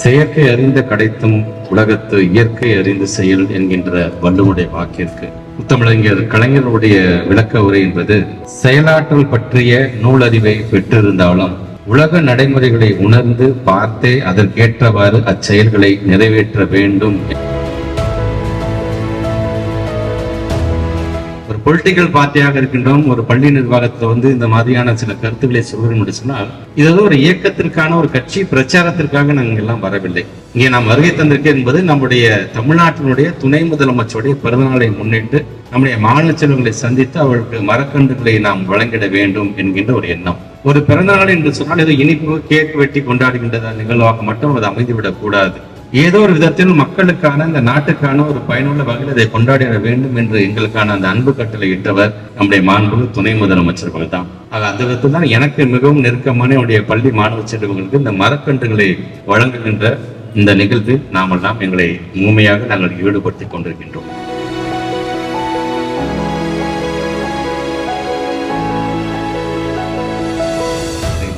செயற்கை அறிந்த கிடைத்தும் உலகத்து இயற்கை அறிந்து செயல் என்கின்ற வள்ளுவனுடைய வாக்கிற்கு. முத்தமிழறிஞர் கலைஞருடைய விளக்க உரை என்பது செயலாற்றல் பற்றிய நூலறிவை பெற்றிருந்தாலும் உலக நடைமுறைகளை உணர்ந்து பார்த்தே அதற்கேற்றவாறு அச்செயல்களை நிறைவேற்ற வேண்டும். ஒரு பொலிட்டிக்கல் பார்ட்டியாக இருக்கின்றோம் ஒரு பள்ளி நிர்வாகத்துல வந்து இந்த மாதிரியான சில கருத்துக்களை சொல்கிறோம் என்று சொன்னால் இது ஒரு இயக்கத்திற்கான ஒரு கட்சி பிரச்சாரத்திற்காக நாங்கள் எல்லாம் வரவில்லை. இங்கே நாம் வருகை தந்திருக்க என்பது நம்முடைய தமிழ்நாட்டினுடைய துணை முதலமைச்சருடைய பிறந்தநாளை முன்னிட்டு நம்முடைய மாநில செல்வங்களை சந்தித்து அவர்களுக்கு மரக்கன்றுகளை நாம் வழங்கிட வேண்டும் என்கின்ற ஒரு எண்ணம். ஒரு பிறந்தநாள் என்று சொன்னால் ஏதோ இனிப்பு கேக் வெட்டி கொண்டாடுகின்ற நிகழ்வாக மட்டும் அது அமைந்துவிடக் கூடாது. ஏதோ ஒரு விதத்தில் மக்களுக்கான இந்த நாட்டுக்கான ஒரு பயனுள்ள வகையில் இதை கொண்டாடிட வேண்டும் என்று எங்களுக்கான அந்த அன்பு கட்டளை இட்டவர் நம்முடைய மாண்பு துணை முதலமைச்சர்கள் தான். ஆக அந்த விதத்தில் தான் எனக்கு மிகவும் நெருக்கமான என்னுடைய பள்ளி மாணவ செல்வங்களுக்கு இந்த மரக்கன்றுகளை வழங்குகின்ற இந்த நிகழ்வு நாமெல்லாம் எங்களை முழுமையாக நாங்கள் ஈடுபடுத்திக் கொண்டிருக்கின்றோம்.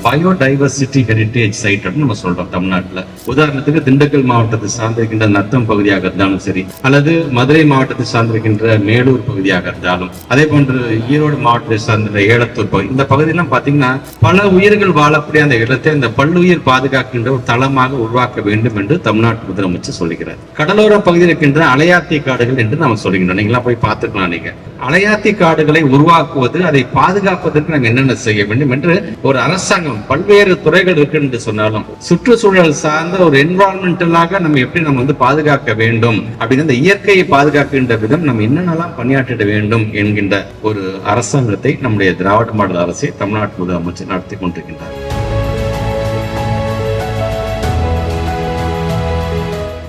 பயோடைவர்சிட்டி ஹெரிட்டேஜ் சைட் அப்படின்னு நம்ம சொல்றோம் தமிழ்நாட்டுல. உதாரணத்துக்கு திண்டுக்கல் மாவட்டத்தை சார்ந்திருக்கின்ற நத்தம் பகுதியாக இருந்தாலும் சரி அல்லது மதுரை மாவட்டத்தை சார்ந்திருக்கின்ற மேலூர் பகுதியாக இருந்தாலும் அதே போன்று ஈரோடு மாவட்டத்தை சார்ந்த ஏலத்தூர் பகுதி இந்த பகுதியெல்லாம் பாத்தீங்கன்னா பல உயிர்கள் வாழக்கூடிய அந்த இடத்தை இந்த பல்லுயிர் பாதுகாக்கின்ற ஒரு தளமாக உருவாக்க வேண்டும் என்று தமிழ்நாட்டு முதலமைச்சர் சொல்லுகிறார். கடலோர பகுதியில் இருக்கின்ற அலையாத்தி காடுகள் என்று நம்ம சொல்லுகின்றோம். நீங்களா போய் பார்த்துக்கலாம் நீங்க. அலையாத்தி காடுகளை உருவாக்குவது அதை பாதுகாப்பதற்கு நாங்கள் என்னென்ன செய்ய வேண்டும் என்று ஒரு அரசாங்கம் பல்வேறு துறைகள் இருக்கு என்று சொன்னாலும் சுற்றுச்சூழல் சார்ந்த ஒரு என்வாரன்மெண்டலாக நம்ம எப்படி நம்ம வந்து பாதுகாக்க வேண்டும்? அப்படின்னு அந்த இயற்கையை பாதுகாக்கின்ற விதம் நம்ம என்னென்னலாம் பணியாற்றிட வேண்டும் என்கின்ற ஒரு அரசாங்கத்தை நம்முடைய திராவிட மாடல் அரசை தமிழ்நாட்டு முதலமைச்சர் நடத்தி கொண்டிருக்கின்றார்.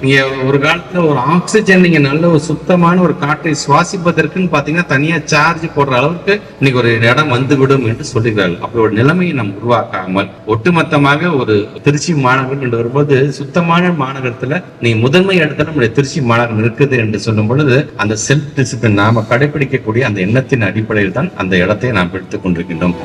நீங்க ஒரு காலத்துல ஒரு ஆக்சிஜன் நீங்க நல்ல ஒரு சுத்தமான ஒரு காற்றை சுவாசிப்பதற்குன்னு பாத்தீங்கன்னா தனியா சார்ஜ் போடுற அளவுக்கு இன்னைக்கு ஒரு இடம் வந்துவிடும் என்று சொல்லுகிறார்கள் அப்படி ஒரு நிலைமையை நாம் உருவாக்காமல் ஒட்டுமொத்தமாக ஒரு திருச்சி மாநகரம் என்று வரும்போது சுத்தமான மாநகரத்துல நீ முதன்மை இடத்துல நம்முடைய திருச்சி மாநகரம் இருக்குது என்று சொல்லும் பொழுது அந்த செல்ஃப் டிசிப்ளின் நாம கடைபிடிக்கக்கூடிய அந்த எண்ணத்தின் அடிப்படையில் தான் அந்த இடத்தை நாம் எடுத்துக் கொண்டிருக்கின்றோம்.